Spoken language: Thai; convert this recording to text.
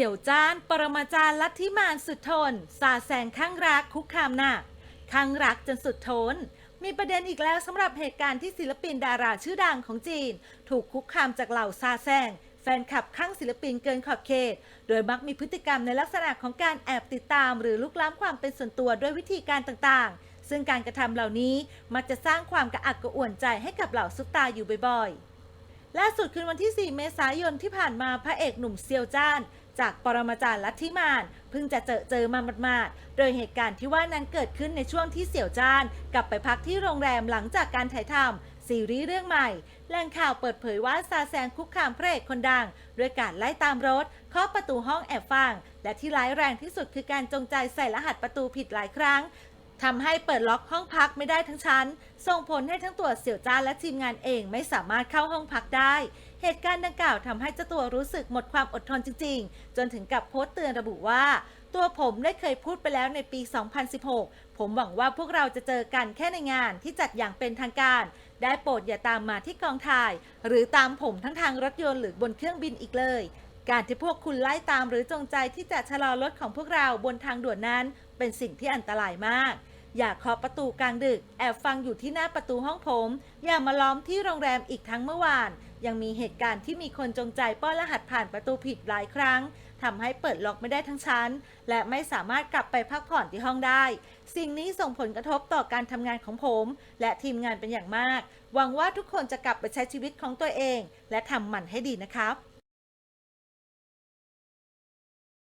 สี่ยวจ้าน ปรมาจารย์ลัทธิมารสุดทน สาแสงข้างรักคุกคามหนักข้างรักจนสุดทน มีประเด็นอีกแล้วสำหรับเหตุการณ์ที่ศิลปินดาราชื่อดังของจีน ถูกคุกคามจากเหล่าซาแซงแฟนคลับข้างศิลปินเกินขอบเขต โดยมักมีพฤติกรรมในลักษณะของการแอบติดตาม หรือลุกล้ำความเป็นส่วนตัวด้วยวิธีการต่างๆ ซึ่งการกระทำเหล่านี้มักจะสร้างความกระอักกระอ่วนใจให้กับเหล่าซุปตาอยู่บ่อยๆ ล่าสุดคืนวันที่ 4 เมษายนที่ผ่านมาพระเอกหนุ่มเซียวจ้าน จากปรมาจารย์ลัทธิมานเพิ่งจะเจอเจอมาหมาดๆโดยเหตุการณ์ที่ว่านั้นเกิดขึ้นในช่วงที่เสี่ยวจ้าน กลับไปพักที่โรงแรมหลังจากการถ่ายทำซีรีส์เรื่องใหม่แหล่งข่าวเปิดเผยว่าซาแซงคุกคามพระเอกคนดัง ด้วยการไล่ตามรถเคาะประตูห้องแอบฟัง และที่ร้ายแรงที่สุดคือการจงใจใส่รหัสประตูผิดหลายครั้ง ทำให้เปิดล็อกห้องพักไม่ได้ทั้งชั้น ส่งผลให้ทั้งตัวเสี่ยวจ้านและทีมงานเองไม่สามารถเข้าห้องพักได้ เหตุการณ์ดังกล่าวทำให้เจ้าตัวรู้สึกหมดความอดทนจริง ๆ จนถึงกับโพสต์เตือนระบุว่า ตัวผมได้เคยพูดไปแล้วในปี 2016 ผมหวังว่าพวกเราจะเจอกันแค่ในงานที่จัดอย่างเป็นทางการ ได้โปรดอย่าตามมาที่กองถ่าย หรือตามผมทั้งทางรถยนต์หรือบนเครื่องบินอีกเลย การที่พวกคุณไล่ตามหรือจงใจที่จะชะลอรถของพวกเราบนทางด่วนนั้น เป็นสิ่งที่อันตรายมาก อย่าเคาะประตูกลางดึก แอบฟังอยู่ที่หน้าประตูห้องผม อย่ามาล้อมที่โรงแรมอีกทั้งเมื่อวาน ยังมีเหตุการณ์ที่มีคนจงใจป้อนรหัสผ่านประตูผิดหลายครั้งทำให้เปิดล็อกไม่ได้ทั้งชั้น และไม่สามารถกลับไปพักผ่อนที่ห้องได้ สิ่งนี้ส่งผลกระทบต่อการทำงานของผม และทีมงานเป็นอย่างมาก หวังว่าทุกคนจะกลับไปใช้ชีวิตของตัวเอง และทำมันให้ดีนะครับ